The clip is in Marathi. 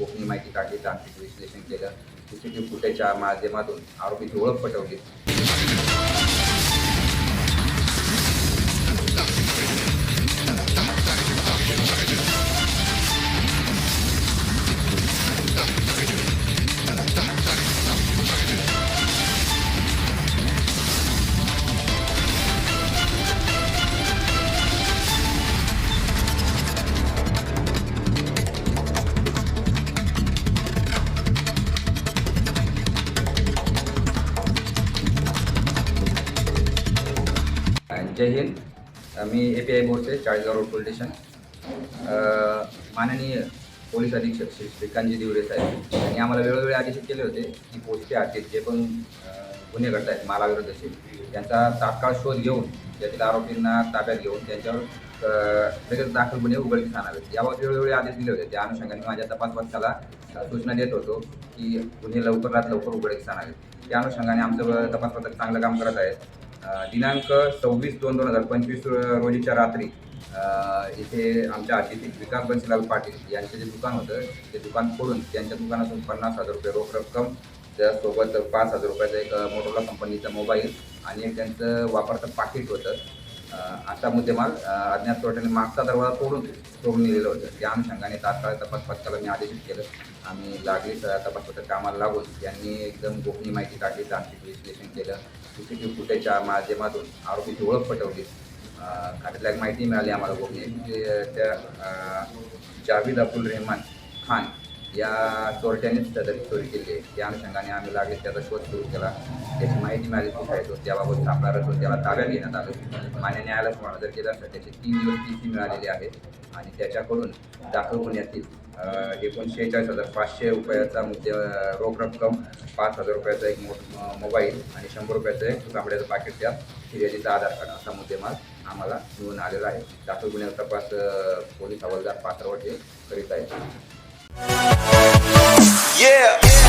माहिती काढली तांत्रिक विश्लेषण केलं. सीसीटीव्ही फुटेजच्या माध्यमातून आरोपीची ओळख पटवली. जय हिंद. मी A P I Borse Chalisgaon road police station. माननीय पोलीस अधीक्षक श्री श्रीकांतजी दिवरे साहेब यांनी आम्हाला वेळोवेळी आदेश केले होते की पोस्टचे आर्थिक जे पण गुन्हे घडत आहेत मालाविरोधाचे त्यांचा तात्काळ शोध घेऊन त्यातील आरोपींना ताब्यात घेऊन त्यांच्यावर लगेच दाखल गुन्हे उघडकीस आणावेत. याबाबत वेळोवेळी आदेश दिले होते. त्या अनुषंगाने माझ्या तपास पथकाला सूचना देत होतो की गुन्हे लवकरात लवकर उघडकीस आणावेत. त्या अनुषंगाने आमचं तपास पथक चांगलं काम करत आहे. दिनांक सव्वीस दोन दोन हजार पंचवीस रोजीच्या रात्री इथे आमच्या अतिथी विकास बन्सीलाल पाटील यांचं जे दुकान होतं ते दुकान फोडून त्यांच्या दुकानातून पन्नास हजार रुपये रोख रक्कम त्यासोबत पाच हजार रुपयाचा एक मोटोला कंपनीचा मोबाईल आणि एक त्यांचं वापरतं पाकिट होतं. असा मुद्देमाल अज्ञात चोरट्याने मागचा दरवाजा तोडून तोडून दिलेलं होतं. त्या अनुषंगाने तात्काळ तपास पथकाला मी आदेशित केलं. आम्ही लागली तपास पथक कामाला लागून त्यांनी एकदम गोपनीय माहिती काढली तांत्रिक विश्लेषण केलं. सी सी टी व्ही फुटेजच्या माध्यमातून आरोपीची ओळख पटवली. खात्यातल्या एक माहिती मिळाली आम्हाला गोपनीय. त्या अ, जावेद अब्दुल रेहमान खान या चोरट्यानेच सदर चोरी केली आहे. त्या अनुषंगाने आम्ही लागले त्याचा शोध सुरू केला. त्याची माहिती मिळाली कुठे आहे तो त्याबाबत सापळा रचून त्याला ताब्यात घेण्यात आलं. मान्य न्यायालयात हजर केलं असता त्याचे तीन दिवस टी सी मिळालेली आहे आणि त्याच्याकडून दाखल गुन्ह्यातील अ, चाळीस हजार पाचशे रुपयाचा मुद्दे रोख रक्कम पाच हजार रुपयाचा एक मो मोबाईल आणि शंभर रुपयाचं एक तांबड्याचं पाकिट त्या फिर्यादीचा आधार कार्ड असा मुद्देमाल आम्हाला मिळून आलेला आहे. दाखल गुन्ह्याचा तपास पोलीस हवालदार पात्रावर हे करीत आहेत. Yeah.